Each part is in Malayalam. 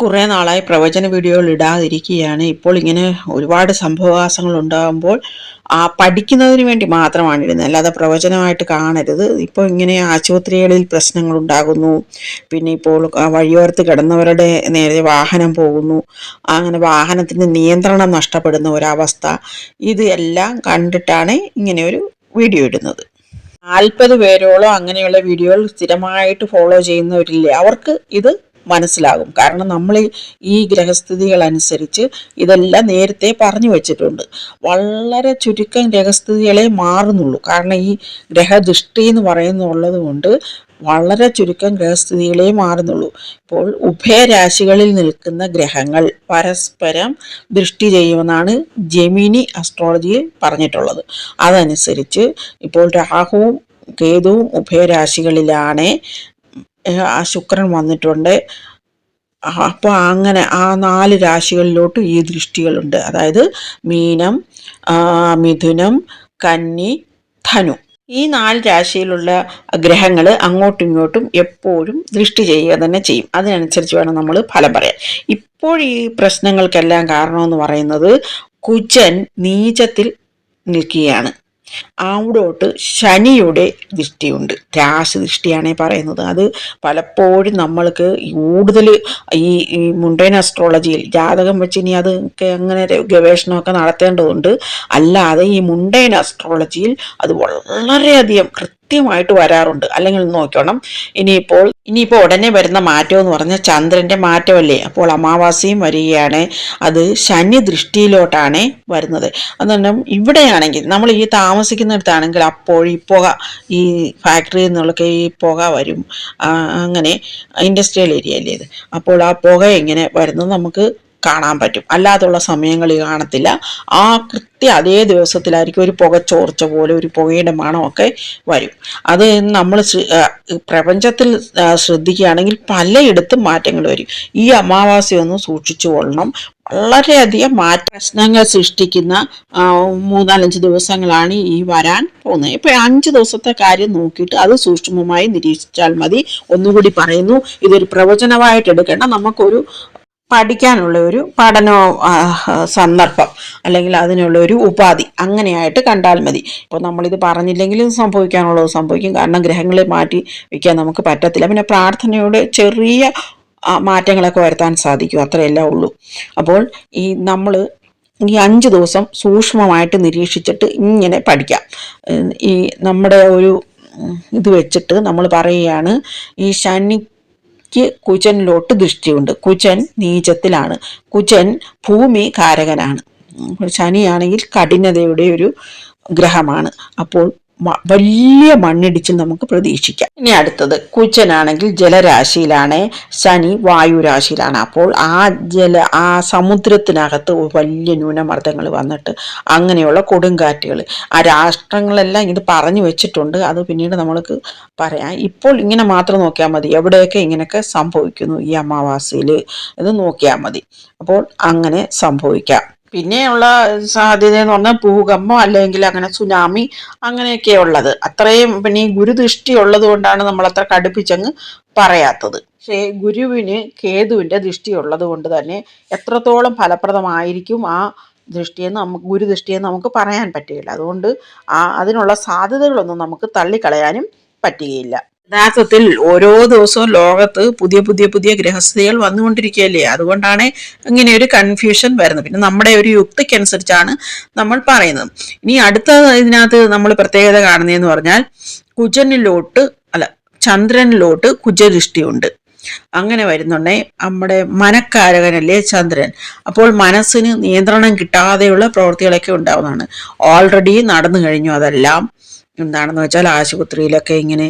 കുറേ നാളായി പ്രവചന വീഡിയോകൾ ഇടാതിരിക്കുകയാണ്. ഇപ്പോൾ ഇങ്ങനെ ഒരുപാട് സംഭവവാസങ്ങൾ ഉണ്ടാകുമ്പോൾ ആ പഠിക്കുന്നതിന് വേണ്ടി മാത്രമാണ് ഇടുന്നത്. അല്ലാതെ പ്രവചനമായിട്ട് കാണരുത്. ഇപ്പോൾ ഇങ്ങനെ ആശുപത്രികളിൽ പ്രശ്നങ്ങൾ ഉണ്ടാകുന്നു. പിന്നെ ഇപ്പോൾ വഴിയോരത്ത് കിടന്നവരുടെ നേരെ വാഹനം പോകുന്നു. അങ്ങനെ വാഹനത്തിന് നിയന്ത്രണം നഷ്ടപ്പെടുന്ന ഒരവസ്ഥ. ഇത് എല്ലാം കണ്ടിട്ടാണ് ഇങ്ങനെ ഒരു വീഡിയോ ഇടുന്നത്. നാൽപ്പത് പേരോളം അങ്ങനെയുള്ള വീഡിയോകൾ സ്ഥിരമായിട്ട് ഫോളോ ചെയ്യുന്നവരില്ലേ? അവർക്ക് ഇത് മനസ്സിലാകും. കാരണം നമ്മൾ ഈ ഗ്രഹസ്ഥിതികൾ അനുസരിച്ച് ഇതെല്ലാം നേരത്തെ പറഞ്ഞു വെച്ചിട്ടുണ്ട്. വളരെ ചുരുക്കം ഗ്രഹസ്ഥിതികളെ മാറുന്നുള്ളൂ. കാരണം ഈ ഗ്രഹദൃഷ്ടി എന്ന് പറയുന്നുള്ളത് കൊണ്ട് വളരെ ചുരുക്കം ഗ്രഹസ്ഥിതികളെ മാറുന്നുള്ളൂ. ഇപ്പോൾ ഉഭയരാശികളിൽ നിൽക്കുന്ന ഗ്രഹങ്ങൾ പരസ്പരം ദൃഷ്ടി ചെയ്യുമെന്നാണ് ജെമിനി അസ്ട്രോളജിയിൽ പറഞ്ഞിട്ടുള്ളത്. അതനുസരിച്ച് ഇപ്പോൾ രാഹുവും കേതുവും ഉഭയരാശികളിലാണ് ആ ശുക്രൻ വന്നിട്ടുണ്ട്. അപ്പോൾ അങ്ങനെ ആ നാല് രാശികളിലോട്ടും ഈ ദൃഷ്ടികളുണ്ട്. അതായത് മീനം മിഥുനം കന്നി ധനു. ഈ നാല് രാശിയിലുള്ള ഗ്രഹങ്ങൾ അങ്ങോട്ടും ഇങ്ങോട്ടും എപ്പോഴും ദൃഷ്ടി ചെയ്യുക തന്നെ ചെയ്യും. അതിനനുസരിച്ച് വേണം നമ്മൾ ഫലം പറയാൻ. ഇപ്പോൾ ഈ പ്രശ്നങ്ങൾക്കെല്ലാം കാരണമെന്ന് പറയുന്നത് കുജൻ നീചത്തിൽ നിൽക്കുകയാണ്. അവിടോട്ട് ശനിയുടെ ദൃഷ്ടിയുണ്ട്. രാശി ദൃഷ്ടിയാണേ പറയുന്നത്. അത് പലപ്പോഴും നമ്മൾക്ക് കൂടുതൽ ഈ ഈ മുണ്ടൈൻ അസ്ട്രോളജിയിൽ ജാതകം വെച്ച് ഇനി അത് അങ്ങനെ ഗവേഷണമൊക്കെ നടത്തേണ്ടതുണ്ട്. അല്ലാതെ ഈ മുണ്ടൈൻ അസ്ട്രോളജിയിൽ അത് വളരെയധികം കൃത്യമായിട്ട് വരാറുണ്ട്. അല്ലെങ്കിൽ നോക്കണം ഇനിയിപ്പോൾ ഇനിയിപ്പോൾ ഉടനെ വരുന്ന മാറ്റം എന്ന് പറഞ്ഞാൽ ചന്ദ്രന്റെ മാറ്റമല്ലേ? അപ്പോൾ അമാവാസിയും വരികയാണ്. അത് ശനി ദൃഷ്ടിയിലോട്ടാണ് വരുന്നത് അതുകൊണ്ട് ഇവിടെയാണെങ്കിൽ നമ്മൾ ഈ താമസിക്കുന്നിടത്താണെങ്കിൽ അപ്പോൾ ഈ പുക ഈ ഫാക്ടറിയിൽ നിന്നുള്ളൊക്കെ ഈ പുക വരും. അങ്ങനെ ഇൻഡസ്ട്രിയൽ ഏരിയ അല്ലേ അപ്പോൾ ആ പുക എങ്ങനെ വരുന്നത് നമുക്ക് കാണാൻ പറ്റും. അല്ലാതുള്ള സമയങ്ങളിൽ കാണത്തില്ല. ആ കൃത്യ അതേ ദിവസത്തിലായിരിക്കും ഒരു പുകച്ചോർച്ച പോലെ ഒരു പുകയുടെ മണമൊക്കെ വരും. അത് നമ്മൾ പ്രപഞ്ചത്തിൽ ശ്രദ്ധിക്കുകയാണെങ്കിൽ പലയിടത്തും മാറ്റങ്ങൾ വരും. ഈ അമാവാസി സൂക്ഷിച്ചു കൊള്ളണം. വളരെയധികം മാറ്റ പ്രശ്നങ്ങൾ സൃഷ്ടിക്കുന്ന മൂന്നാലഞ്ച് ദിവസങ്ങളാണ് ഈ വരാൻ പോകുന്നത്. ഇപ്പം അഞ്ച് ദിവസത്തെ കാര്യം നോക്കിയിട്ട് അത് സൂക്ഷ്മമായി നിരീക്ഷിച്ചാൽ മതി. ഒന്നുകൂടി പറയുന്നു. ഇതൊരു പ്രവചനമായിട്ട് എടുക്കേണ്ട. നമുക്കൊരു പഠിക്കാനുള്ള ഒരു പഠന സന്ദർഭം അല്ലെങ്കിൽ അതിനുള്ള ഒരു ഉപാധി അങ്ങനെയായിട്ട് കണ്ടാൽ മതി. ഇപ്പോൾ നമ്മളിത് പറഞ്ഞില്ലെങ്കിലും സംഭവിക്കാനുള്ളത് സംഭവിക്കും. കാരണം ഗ്രഹങ്ങളെ മാറ്റി വയ്ക്കാൻ നമുക്ക് പറ്റത്തില്ല. പിന്നെ പ്രാർത്ഥനയുടെ ചെറിയ മാറ്റങ്ങളൊക്കെ വരുത്താൻ സാധിക്കും. അത്രയല്ല ഉള്ളൂ. അപ്പോൾ ഈ നമ്മൾ ഈ അഞ്ച് ദിവസം സൂക്ഷ്മമായിട്ട് നിരീക്ഷിച്ചിട്ട് ഇങ്ങനെ പഠിക്കാം. ഈ നമ്മുടെ ഒരു ഇത് വെച്ചിട്ട് നമ്മൾ പറയുകയാണ് ഈ ശനി ക്ക് കുചനിലോട്ട് ദൃഷ്ടിയുണ്ട്. കുചൻ നീചത്തിലാണ്. കുചൻ ഭൂമി കാരകനാണ് ശനിയാണെങ്കിൽ കഠിനതയുടെ ഒരു ഗ്രഹമാണ്. അപ്പോൾ വലിയ മണ്ണിടിച്ചിൽ നമുക്ക് പ്രതീക്ഷിക്കാം. ഇനി അടുത്തത് കുച്ചനാണെങ്കിൽ ജലരാശിയിലാണ് ശനി വായുരാശിയിലാണ്. അപ്പോൾ ആ ജല ആ സമുദ്രത്തിനകത്ത് വലിയ ന്യൂനമർദ്ദങ്ങൾ വന്നിട്ട് അങ്ങനെയുള്ള കൊടുങ്കാറ്റുകൾ. ആ രാഷ്ട്രങ്ങളെല്ലാം ഇത് പറഞ്ഞു വെച്ചിട്ടുണ്ട്. അത് പിന്നീട് നമ്മൾക്ക് പറയാം. ഇപ്പോൾ ഇങ്ങനെ മാത്രം നോക്കിയാൽ മതി. എവിടെയൊക്കെ ഇങ്ങനെയൊക്കെ സംഭവിക്കുന്നു ഈ അമാവാസിയിൽ ഇത് നോക്കിയാൽ മതി. അപ്പോൾ അങ്ങനെ സംഭവിക്കാം. പിന്നെയുള്ള സാധ്യത എന്ന് പറഞ്ഞാൽ ഭൂകമ്പം അല്ലെങ്കിൽ അങ്ങനെ സുനാമി അങ്ങനെയൊക്കെ ഉള്ളത്. അത്രയും പിന്നെ ഈ ഗുരുദൃഷ്ടി ഉള്ളത് കൊണ്ടാണ് നമ്മൾ അത്ര കടുപ്പിച്ചങ്ങ് പറയാത്തത്. പക്ഷേ ഗുരുവിന് കേതുവിന്റെ ദൃഷ്ടി ഉള്ളത് കൊണ്ട് തന്നെ എത്രത്തോളം ഫലപ്രദമായിരിക്കും ആ ദൃഷ്ടിയെന്ന് നമുക്ക് ഗുരുദൃഷ്ടിയെന്ന് നമുക്ക് പറയാൻ പറ്റുകയില്ല. അതുകൊണ്ട് ആ അതിനുള്ള സാധ്യതകളൊന്നും നമുക്ക് തള്ളിക്കളയാനും പറ്റുകയില്ല. യഥാർത്ഥത്തിൽ ഓരോ ദിവസവും ലോകത്ത് പുതിയ പുതിയ പുതിയ ഗ്രഹസ്ഥിതികൾ വന്നുകൊണ്ടിരിക്കുകയല്ലേ? അതുകൊണ്ടാണ് ഇങ്ങനെ ഒരു കൺഫ്യൂഷൻ വരുന്നത്. പിന്നെ നമ്മുടെ ഒരു യുക്തിക്കനുസരിച്ചാണ് നമ്മൾ പറയുന്നത്. ഇനി അടുത്ത ഇതിനകത്ത് നമ്മൾ പ്രത്യേകത കാണുന്നതെന്ന് പറഞ്ഞാൽ കുജനിലോട്ട് അല്ല ചന്ദ്രനിലോട്ട് കുജദൃഷ്ടിയുണ്ട്. അങ്ങനെ വരുന്നുണ്ടേ നമ്മുടെ മനക്കാരകനല്ലേ ചന്ദ്രൻ. അപ്പോൾ മനസ്സിന് നിയന്ത്രണം കിട്ടാതെയുള്ള പ്രവൃത്തികളൊക്കെ ഉണ്ടാവുന്നതാണ്. ഓൾറെഡി നടന്നു കഴിഞ്ഞു അതെല്ലാം. എന്താണെന്ന് വെച്ചാൽ ആശുപത്രിയിലൊക്കെ ഇങ്ങനെ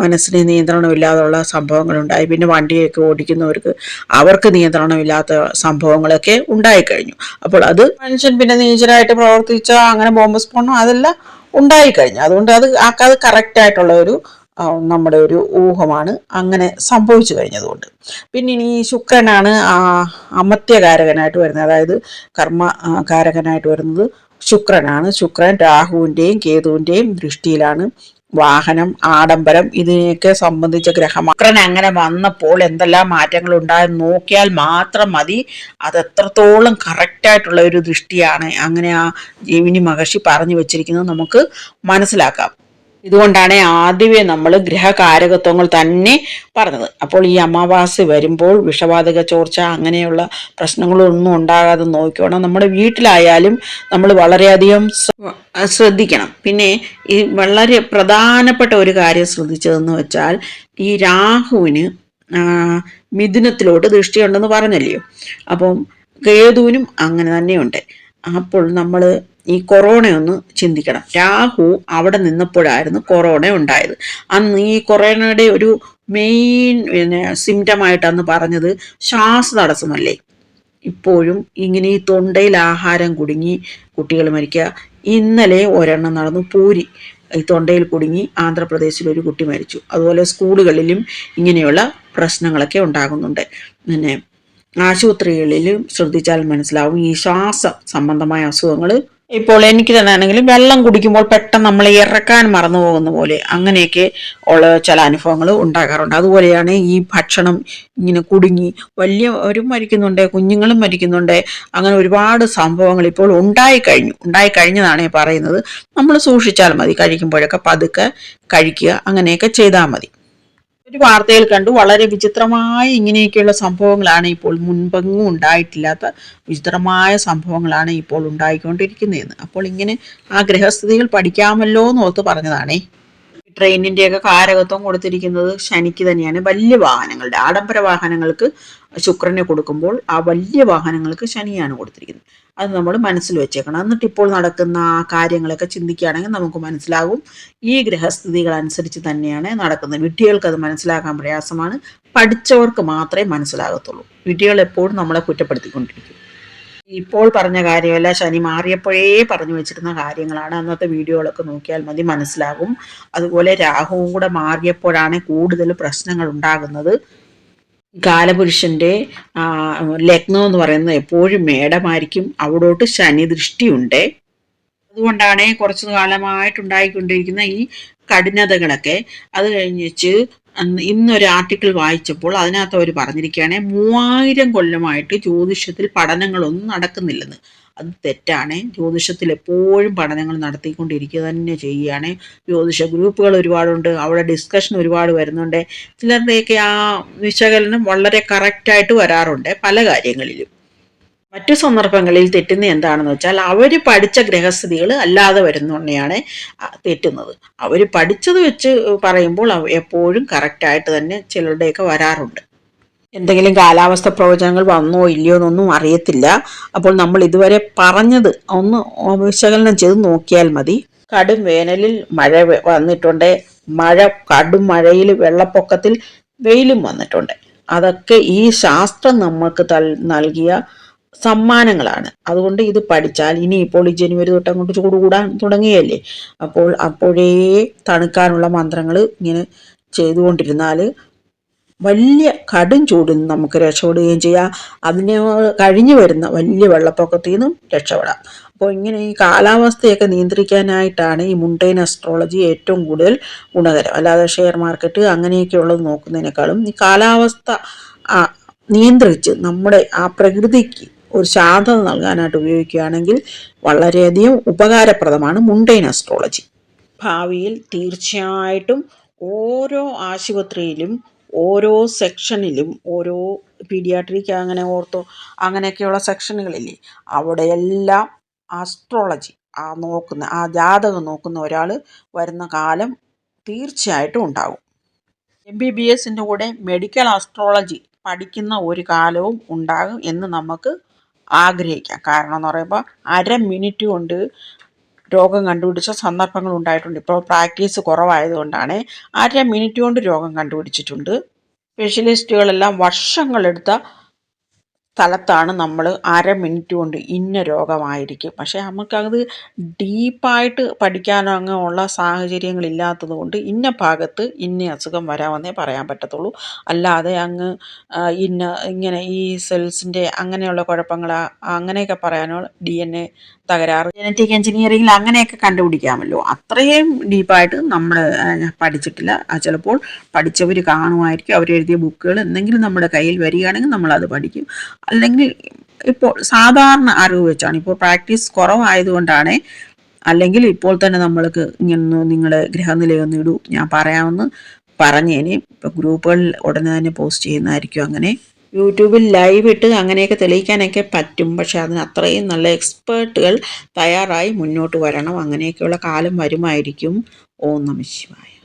മനസ്സിന് നിയന്ത്രണമില്ലാതുള്ള സംഭവങ്ങളുണ്ടായി. പിന്നെ വണ്ടിയൊക്കെ ഓടിക്കുന്നവർക്ക് അവർക്ക് നിയന്ത്രണമില്ലാത്ത സംഭവങ്ങളൊക്കെ ഉണ്ടായിക്കഴിഞ്ഞു. അപ്പോൾ അത് മനുഷ്യൻ പിന്നെ നീചരായിട്ട് പ്രവർത്തിച്ച അങ്ങനെ ബോംബ് സ്ഫോടനം അതെല്ലാം ഉണ്ടായിക്കഴിഞ്ഞു. അതുകൊണ്ട് അത് അത് കറക്റ്റായിട്ടുള്ള ഒരു നമ്മുടെ ഒരു ഊഹമാണ് അങ്ങനെ സംഭവിച്ചു കഴിഞ്ഞതുകൊണ്ട്. പിന്നെ ഇനി ശുക്രനാണ് അമത്യകാരകനായിട്ട് വരുന്നത്. അതായത് കർമ്മകാരകനായിട്ട് വരുന്നത് ശുക്രനാണ്. ശുക്രൻ രാഹുവിന്റെയും കേതുവിന്റെയും ദൃഷ്ടിയിലാണ്. വാഹനം ആഡംബരം ഇതിനെയൊക്കെ സംബന്ധിച്ച ഗ്രഹമാണ് ശുക്രൻ അങ്ങനെ വന്നപ്പോൾ എന്തെല്ലാം മാറ്റങ്ങൾ ഉണ്ടായെന്ന് നോക്കിയാൽ മാത്രം മതി. അത് എത്രത്തോളം കറക്റ്റായിട്ടുള്ള ഒരു ദൃഷ്ടിയാണ്. അങ്ങനെ ആ ജീവിനി മഹർഷി പറഞ്ഞു വെച്ചിരിക്കുന്നത് നമുക്ക് മനസ്സിലാക്കാം. ഇതുകൊണ്ടാണ് ആദ്യമേ നമ്മൾ ഗ്രഹകാരകത്വങ്ങൾ തന്നെ പറഞ്ഞത്. അപ്പോൾ ഈ അമാവാസി വരുമ്പോൾ വിഷവാതക ചോർച്ച അങ്ങനെയുള്ള പ്രശ്നങ്ങളൊന്നും ഉണ്ടാകാതെ നോക്കിക്കോണം. നമ്മുടെ വീട്ടിലായാലും നമ്മൾ വളരെയധികം ശ്രദ്ധിക്കണം. പിന്നെ ഈ വളരെ പ്രധാനപ്പെട്ട ഒരു കാര്യം ശ്രദ്ധിച്ചതെന്ന് വെച്ചാൽ ഈ രാഹുവിന് മിഥുനത്തിലോട്ട് ദൃഷ്ടിയുണ്ടെന്ന് പറഞ്ഞല്ലയോ അപ്പം കേതുവിനും അങ്ങനെ തന്നെയുണ്ട്. അപ്പോൾ നമ്മൾ ഈ കൊറോണ ഒന്ന് ചിന്തിക്കണം. രാഹു അവിടെ നിന്നപ്പോഴായിരുന്നു കൊറോണ ഉണ്ടായത്. അന്ന് ഈ കൊറോണയുടെ ഒരു മെയിൻ പിന്നെ സിംറ്റമായിട്ട് പറഞ്ഞത് പറഞ്ഞത് തടസ്സമല്ലേ? ഇപ്പോഴും ഇങ്ങനെ ഈ തൊണ്ടയിൽ ആഹാരം കുടുങ്ങി കുട്ടികൾ മരിക്കുക. ഇന്നലെ ഒരെണ്ണം നടന്നു. പൂരി ഈ തൊണ്ടയിൽ കുടുങ്ങി ആന്ധ്രാപ്രദേശിൽ ഒരു കുട്ടി മരിച്ചു. അതുപോലെ സ്കൂളുകളിലും ഇങ്ങനെയുള്ള പ്രശ്നങ്ങളൊക്കെ ഉണ്ടാകുന്നുണ്ട്. പിന്നെ ആശുപത്രികളിലും ശ്രദ്ധിച്ചാൽ മനസ്സിലാവും ഈ ശ്വാസ സംബന്ധമായ അസുഖങ്ങൾ ഇപ്പോൾ എനിക്ക് തന്നെ ആണെങ്കിലും വെള്ളം കുടിക്കുമ്പോൾ പെട്ടെന്ന് നമ്മൾ ഇറക്കാൻ മറന്നു പോകുന്ന പോലെ അങ്ങനെയൊക്കെ ഉള്ള ചില അനുഭവങ്ങൾ ഉണ്ടാകാറുണ്ട്. അതുപോലെയാണ് ഈ ഭക്ഷണം ഇങ്ങനെ കുടുങ്ങി വലിയവരും മരിക്കുന്നുണ്ട് കുഞ്ഞുങ്ങളും മരിക്കുന്നുണ്ട് അങ്ങനെ ഒരുപാട് സംഭവങ്ങൾ ഇപ്പോൾ ഉണ്ടായി കഴിഞ്ഞു ഉണ്ടായി കഴിഞ്ഞതാണ് പറയുന്നത്. നമ്മൾ സൂക്ഷിച്ചാൽ മതി കഴിക്കുമ്പോഴൊക്കെ പതുക്കെ കഴിക്കുക അങ്ങനെയൊക്കെ ചെയ്താൽ മതി. ഒരു വാർത്തയിൽ കണ്ടു. വളരെ വിചിത്രമായ ഇങ്ങനെയൊക്കെയുള്ള സംഭവങ്ങളാണ് ഇപ്പോൾ മുൻപെങ്ങും ഉണ്ടായിട്ടില്ലാത്ത വിചിത്രമായ സംഭവങ്ങളാണ് ഇപ്പോൾ ഉണ്ടായിക്കൊണ്ടിരിക്കുന്നതെന്ന്. അപ്പോൾ ഇങ്ങനെ ആ ഗ്രഹസ്ഥിതികൾ പഠിക്കാമല്ലോ എന്ന് ഓർത്ത് പറഞ്ഞതാണേ. ട്രെയിനിന്റെയൊക്കെ കാരകത്വം കൊടുത്തിരിക്കുന്നത് ശനിക്ക് തന്നെയാണ്. വലിയ വാഹനങ്ങളുടെ ആഡംബര വാഹനങ്ങൾക്ക് ശുക്രനെ കൊടുക്കുമ്പോൾ ആ വലിയ വാഹനങ്ങൾക്ക് ശനിയാണ് കൊടുത്തിരിക്കുന്നത്. അത് നമ്മൾ മനസ്സിൽ വെച്ചേക്കണം. എന്നിട്ട് ഇപ്പോൾ നടക്കുന്ന കാര്യങ്ങളൊക്കെ ചിന്തിക്കുകയാണെങ്കിൽ നമുക്ക് മനസ്സിലാകും. ഈ ഗ്രഹസ്ഥിതികൾ അനുസരിച്ച് തന്നെയാണ് നടക്കുന്നത്. വിഡ്ഢികൾക്ക് അത് മനസ്സിലാക്കാൻ പ്രയാസമാണ്. പഠിച്ചവർക്ക് മാത്രമേ മനസ്സിലാകത്തുള്ളൂ. വിഡ്ഢികൾ എപ്പോഴും നമ്മളെ കുറ്റപ്പെടുത്തിക്കൊണ്ടിരിക്കും. ഇപ്പോൾ പറഞ്ഞ കാര്യമല്ല ശനി മാറിയപ്പോഴേ പറഞ്ഞു വെച്ചിരുന്ന കാര്യങ്ങളാണ്. അന്നത്തെ വീഡിയോകളൊക്കെ നോക്കിയാൽ മതി മനസ്സിലാകും. അതുപോലെ രാഹുവും കൂടെ മാറിയപ്പോഴാണ് കൂടുതൽ പ്രശ്നങ്ങൾ ഉണ്ടാകുന്നത്. കാലപുരുഷന്റെ ലഗ്നം എന്ന് പറയുന്നത് എപ്പോഴും മേടമായിരിക്കും. അവിടോട്ട് ശനി ദൃഷ്ടിയുണ്ട്. അതുകൊണ്ടാണ് കുറച്ചു കാലമായിട്ടുണ്ടായിക്കൊണ്ടിരിക്കുന്ന ഈ കഠിനതകളൊക്കെ. അത് കഴിഞ്ഞിച്ച് ഇന്നൊരു ആർട്ടിക്കിൾ വായിച്ചപ്പോൾ അതിനകത്ത് അവർ പറഞ്ഞിരിക്കുകയാണ് മൂവായിരം കൊല്ലമായിട്ട് ജ്യോതിഷത്തിൽ പഠനങ്ങളൊന്നും നടക്കുന്നില്ലെന്ന്. അത് തെറ്റാണ്. ജ്യോതിഷത്തിൽ എപ്പോഴും പഠനങ്ങൾ നടത്തിക്കൊണ്ടിരിക്കുക തന്നെ ചെയ്യുകയാണ്. ജ്യോതിഷ ഗ്രൂപ്പുകൾ ഒരുപാടുണ്ട് അവിടെ ഡിസ്കഷൻ ഒരുപാട് വരുന്നുണ്ട്. ചിലരുടെയൊക്കെ ആ വിശകലനം വളരെ കറക്റ്റായിട്ട് വരാറുണ്ട് പല കാര്യങ്ങളിലും. മറ്റു സന്ദർഭങ്ങളിൽ തെറ്റുന്ന എന്താണെന്ന് വെച്ചാൽ അവർ പഠിച്ച ഗ്രഹസ്ഥിതികൾ അല്ലാതെ വരുന്നുണ്ടെയാണ് തെറ്റുന്നത്. അവർ പഠിച്ചത് വെച്ച് പറയുമ്പോൾ എപ്പോഴും കറക്റ്റായിട്ട് തന്നെ ചിലരുടെയൊക്കെ വരാറുണ്ട്. എന്തെങ്കിലും കാലാവസ്ഥ പ്രവചനങ്ങൾ വന്നോ ഇല്ലയോ എന്നൊന്നും അറിയത്തില്ല. അപ്പോൾ നമ്മൾ ഇതുവരെ പറഞ്ഞത് ഒന്ന് വിശകലനം ചെയ്ത് നോക്കിയാൽ മതി. കടും വേനലിൽ മഴ വന്നിട്ടുണ്ട്. മഴ കടും മഴയിൽ വെള്ളപ്പൊക്കത്തിൽ വെയിലും വന്നിട്ടുണ്ട്. അതൊക്കെ ഈ ശാസ്ത്രം നമ്മൾക്ക് നൽകിയ സമ്മാനങ്ങളാണ്. അതുകൊണ്ട് ഇത് പഠിച്ചാൽ ഇനി ഇപ്പോൾ ഈ ജനുവരി തൊട്ട് അങ്ങോട്ട് ചൂട് കൂടാൻ തുടങ്ങിയല്ലേ? അപ്പോൾ അപ്പോഴേ തണുക്കാനുള്ള മന്ത്രങ്ങൾ ഇങ്ങനെ ചെയ്തുകൊണ്ടിരുന്നാൽ വലിയ കടും ചൂടിൽ നിന്ന് നമുക്ക് രക്ഷപ്പെടുകയും ചെയ്യാം. അതിനെ കഴിഞ്ഞു വരുന്ന വലിയ വെള്ളപ്പൊക്കത്തിൽ നിന്നും രക്ഷപ്പെടാം. അപ്പോൾ ഇങ്ങനെ ഈ കാലാവസ്ഥയൊക്കെ നിയന്ത്രിക്കാനായിട്ടാണ് ഈ മുണ്ടൈൻ അസ്ട്രോളജി ഏറ്റവും കൂടുതൽ ഗുണകരം. അല്ലാതെ ഷെയർ മാർക്കറ്റ് അങ്ങനെയൊക്കെ ഉള്ളത് നോക്കുന്നതിനേക്കാളും ഈ കാലാവസ്ഥ നിയന്ത്രിച്ച് നമ്മുടെ ആ പ്രകൃതിക്ക് ഒരു ശാന്തത നൽകാനായിട്ട് ഉപയോഗിക്കുകയാണെങ്കിൽ വളരെയധികം ഉപകാരപ്രദമാണ് മുണ്ടൈൻ അസ്ട്രോളജി ഭാവിയിൽ തീർച്ചയായിട്ടും ഓരോ ആശുപത്രിയിലും ഓരോ സെക്ഷനിലും ഓരോ പീഡിയാട്രിക് അങ്ങനെ ഓർത്തോ അങ്ങനെയൊക്കെയുള്ള സെക്ഷനുകളില്ലേ അവിടെയെല്ലാം ആസ്ട്രോളജി ആ നോക്കുന്ന ആ ജാതകം നോക്കുന്ന ഒരാൾ വരുന്ന കാലം തീർച്ചയായിട്ടും ഉണ്ടാകും എം ബി ബി എസിന്റെ കൂടെ മെഡിക്കൽ ആസ്ട്രോളജി പഠിക്കുന്ന ഒരു കാലവും ഉണ്ടാകും എന്ന് നമുക്ക് ആഗ്രഹിക്കാം. കാരണം എന്ന് പറയുമ്പോൾ അര മിനിറ്റ് കൊണ്ട് രോഗം കണ്ടുപിടിച്ച സന്ദർഭങ്ങൾ ഉണ്ടായിട്ടുണ്ട്. ഇപ്പോൾ പ്രാക്ടീസ് കുറവായതുകൊണ്ടാണ് അര മിനിറ്റ് കൊണ്ട് രോഗം കണ്ടുപിടിച്ചിട്ടുണ്ട്. സ്പെഷ്യലിസ്റ്റുകളെല്ലാം വർഷങ്ങളെടുത്ത സ്ഥലത്താണ് നമ്മൾ അര മിനിറ്റ് കൊണ്ട് ഇന്ന രോഗമായിരിക്കും. പക്ഷേ നമുക്കത് ഡീപ്പായിട്ട് പഠിക്കാനോ അങ്ങ് ഉള്ള സാഹചര്യങ്ങളില്ലാത്തത് കൊണ്ട് ഇന്ന ഭാഗത്ത് ഇന്ന അസുഖം വരാമെന്നേ പറയാൻ പറ്റത്തുള്ളൂ. അല്ലാതെ അങ്ങ് ഇന്ന ഇങ്ങനെ ഈ സെൽസിന്റെ അങ്ങനെയുള്ള കുഴപ്പങ്ങൾ അങ്ങനെയൊക്കെ പറയാനോ ഡി എൻ എ തകരാറ്. ജനറ്റിക് എഞ്ചിനീയറിംഗിൽ അങ്ങനെയൊക്കെ കണ്ടുപിടിക്കാമല്ലോ. അത്രയും ഡീപ്പായിട്ട് നമ്മൾ പഠിച്ചിട്ടില്ല. ചിലപ്പോൾ പഠിച്ചവർ കാണുമായിരിക്കും. അവരെഴുതിയ ബുക്കുകൾ എന്തെങ്കിലും നമ്മുടെ കയ്യിൽ വരികയാണെങ്കിൽ നമ്മളത് പഠിക്കും. അല്ലെങ്കിൽ ഇപ്പോൾ സാധാരണ അറിവ് വെച്ചാണ്. ഇപ്പോൾ പ്രാക്ടീസ് കുറവായതുകൊണ്ടാണ് അല്ലെങ്കിൽ ഇപ്പോൾ തന്നെ നമ്മൾക്ക് ഇങ്ങനെ നിങ്ങളുടെ ഗ്രഹനിലയൊന്ന് ഇടൂ. ഞാൻ പറയാമെന്ന് പറഞ്ഞേനെ. ഇപ്പോൾ ഗ്രൂപ്പുകളിൽ ഉടനെ തന്നെ പോസ്റ്റ് ചെയ്യുന്നതായിരിക്കും അങ്ങനെ. യൂട്യൂബിൽ ലൈവ് ഇട്ട് അങ്ങനെയൊക്കെ തെളിയിക്കാനൊക്കെ പറ്റും. പക്ഷെ അതിന് അത്രയും നല്ല എക്സ്പേർട്ടുകൾ തയ്യാറായി മുന്നോട്ട് വരണം. അങ്ങനെയൊക്കെയുള്ള കാലം വരുമായിരിക്കും. ഓം നമ ശിവായ.